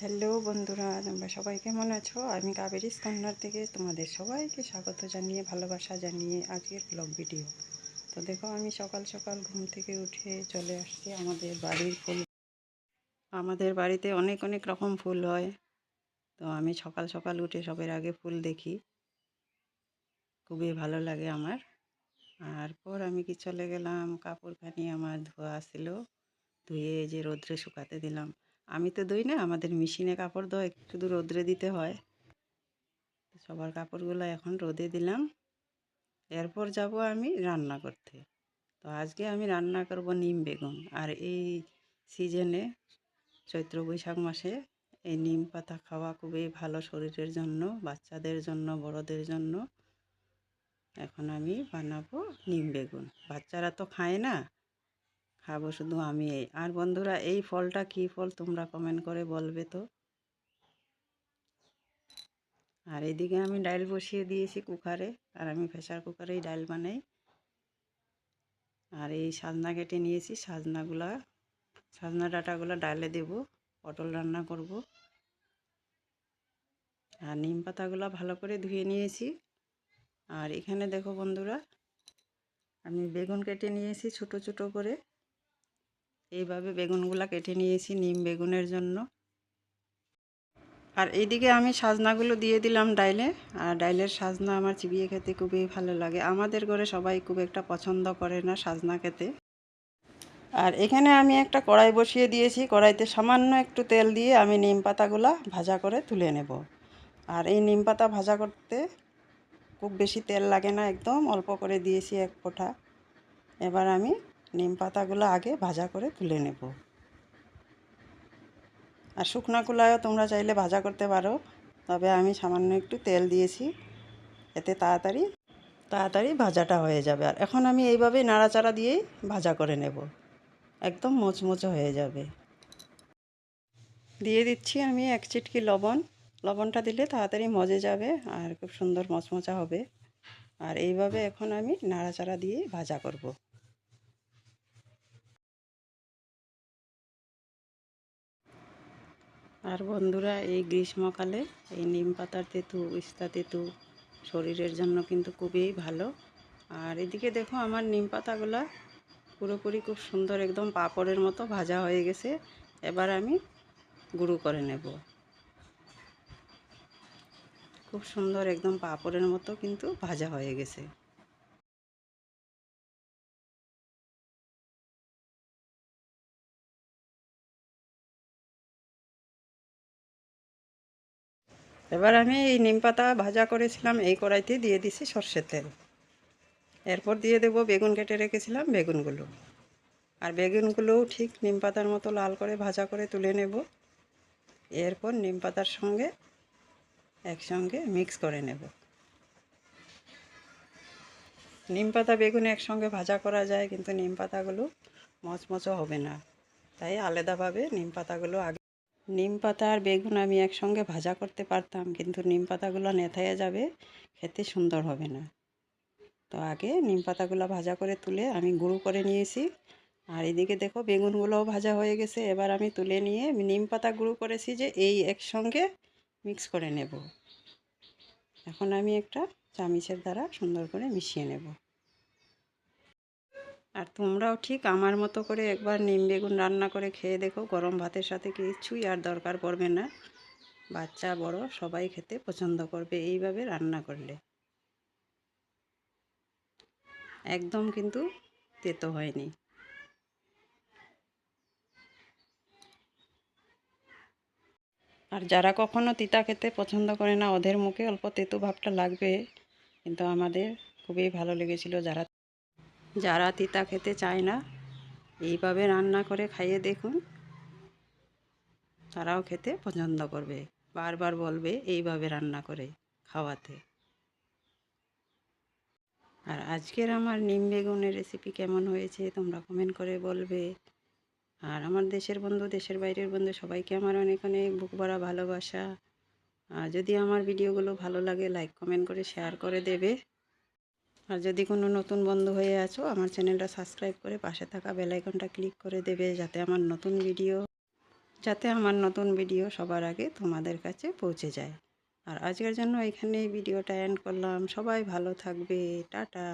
Hello বন্ধুরা, তোমরা সবাই কেমন আছো? আমি কাবেরি কর্নার থেকে তোমাদের সবাইকে স্বাগত জানিয়ে, ভালোবাসা জানিয়ে আজকের ব্লগ ভিডিও তো দেখো, আমি সকাল সকাল ঘুম থেকে উঠে চলে আসছি আমাদের বাড়ির ফুল। আমাদের বাড়িতে অনেক অনেক রকম ফুল হয়। তো আমি সকাল সকাল উঠে সবের আগে ফুল দেখি। খুবই ভালো লাগে আমার। আর পর আমি কি চলে গেলাম কাপড়খানি আমার ধোয়া ছিল, ধুয়ে যে রোদ্রে শুকাতে দিলাম। আমি তো দই না, আমাদের মেশিনে কাপড় ধোয়, শুধু রোদ্রে দিতে হয়। সবার কাপড়গুলো এখন রোদে দিলাম। এরপর যাব আমি রান্না করতে। তো আজকে আমি রান্না করব নিম বেগুন। আর এই সিজনে চৈত্র বৈশাখ মাসে এই নিম পাতা খাওয়া খুবই ভালো শরীরের জন্য, বাচ্চাদের জন্য, বড়দের জন্য। এখন আমি বানাবো নিম বেগুন। বাচ্চারা তো খায় না খাব শুধু আমি এই আর বন্ধুরা, এই ফলটা কি ফল তোমরা কমেন্ট করে বলবে তো? আর এদিকে আমি ডাইল বসিয়ে দিয়েছি কুকারে, আর আমি প্রেশার কুকারেই ডাইল বানাই। আর এই সাজনা কেটে নিয়েছি, সাজনাগুলা, সাজনা ডাটাগুলো ডালে দেব, পটল রান্না করব। আর নিম পাতাগুলো ভালো করে ধুয়ে নিয়েছি। আর এখানে দেখো বন্ধুরা, আমি বেগুন কেটে নিয়েছি ছোট ছোট করে। এইভাবে বেগুনগুলা কেটে নিয়েছি, নিম বেগুনের জন্য। আর এইদিকে আমি সাজনাগুলো দিয়ে দিলাম ডাইলে, আর ডাইলের সাজনা আমার চিবিয়ে খেতে খুবই ভালো লাগে। আমাদের ঘরে সবাই খুব একটা পছন্দ করে না সাজনা খেতে। আর এখানে আমি একটা কড়াই বসিয়ে দিয়েছি, কড়াইতে সামান্য একটু তেল দিয়ে আমি নিম পাতাগুলা ভাজা করে তুলে নেব। আর এই নিম পাতা ভাজা করতে খুব বেশি তেল লাগে না, একদম অল্প করে দিয়েছি এক ফোঁটা। এবার আমি নিম পাতাগুলো আগে ভাজা করে তুলে নেব। আর শুকনা কুলায়ও তোমরা চাইলে ভাজা করতে পারো, তবে আমি সামান্য একটু তেল দিয়েছি। এতে তাড়াতাড়ি তাড়াতাড়ি ভাজাটা হয়ে যাবে। আর এখন আমি এইভাবে নাড়াচাড়া দিয়েই ভাজা করে নেব। একদম মোচমোচো হয়ে যাবে। দিয়ে দিচ্ছি আমি এক চিটকি লবণ। লবণটা দিলে তাড়াতাড়ি মজে যাবে আর খুব সুন্দর মচমচা হবে। আর এইভাবে এখন আমি নাড়াচাড়া দিয়ে ভাজা করব। আর বন্ধুরা, এই গ্রীষ্মকালে এই নিম পাতার তেঁতু ইস্তা তেঁতু শরীরের জন্য কিন্তু খুবই ভালো। আর এদিকে দেখো আমার নিম পাতাগুলা পুরোপুরি খুব সুন্দর একদম পাপড়ের মতো ভাজা হয়ে গেছে। এবার আমি গুঁড়ো করে নেব। খুব সুন্দর একদম পাপড়ের মতো কিন্তু ভাজা হয়ে গেছে। এবার আমি এই নিম পাতা ভাজা করেছিলাম, এই কড়াইতে দিয়ে দিছি সর্ষের তেল। এরপর দিয়ে দেব বেগুন কেটে রেখেছিলাম বেগুনগুলো। আর বেগুনগুলোও ঠিক নিম পাতার মতো লাল করে ভাজা করে তুলে নেব। এরপর নিম পাতার সঙ্গে একসঙ্গে মিক্স করে নেব। নিম পাতা, বেগুন একসঙ্গে ভাজা করা যায়, কিন্তু নিম পাতাগুলো মচমচো হবে না। তাই আলাদাভাবে নিম পাতাগুলো আগে নিম পাতা আর বেগুন আমি একসঙ্গে ভাজা করতে পারতাম, কিন্তু নিম পাতাগুলো নেথায় যাবে, খেতে সুন্দর হবে না। তো আগে নিম পাতাগুলো ভাজা করে তুলে আমি গুঁড়ো করে নিয়েছি। আর এদিকে দেখো বেগুনগুলোও ভাজা হয়ে গেছে, এবার আমি তুলে নিয়ে নিম পাতা গুঁড়ো করেছি যে এই একসঙ্গে মিক্স করে নেব। এখন আমি একটা চামিচের দ্বারা সুন্দর করে মিশিয়ে নেব। আর তোমরাও ঠিক আমার মতো করে একবার নিম বেগুন রান্না করে খেয়ে দেখো, গরম ভাতের সাথে কিছুই আর দরকার পড়বে না। বাচ্চা, বড়, সবাই খেতে পছন্দ করবে, এইভাবে রান্না করলে। একদম কিন্তু তেতো হয়নি। আর যারা কখনো তিতা খেতে পছন্দ করে না, ওদের মুখে অল্প তেতো ভাবটা লাগবে, কিন্তু আমাদের খুবই ভালো লেগেছিল যারা যারা তিতা খেতে চায় না, এইভাবে রান্না করে খাইয়ে দেখুন। তারাও খেতে পছন্দ করবে। বারবার বলবে, এইভাবে রান্না করে খাওয়াতে। আর আজকের আমার নিম বেগুনের রেসিপি কেমন হয়েছে, তোমরা কমেন্ট করে বলবে। আর আমার দেশের বন্ধু, দেশের বাইরের বন্ধু, সবাইকে আমার অনেক অনেক বুক ভরা ভালোবাসা। আর যদি আমার ভিডিওগুলো ভালো লাগে লাইক কমেন্ট করে শেয়ার করে দেবে। আর যদি কোনো নতুন বন্ধু হয়ে আছো, আমার চ্যানেলটা সাবস্ক্রাইব করে পাশে থাকা বেলাইকনটা ক্লিক করে দেবে যাতে আমার নতুন ভিডিও, যাতে আমার নতুন ভিডিও সবার আগে তোমাদের কাছে পৌঁছে যায়। আর আজকের জন্য এখানে ভিডিওটা এন্ড করলাম। সবাই ভালো থাকবে। টাটা।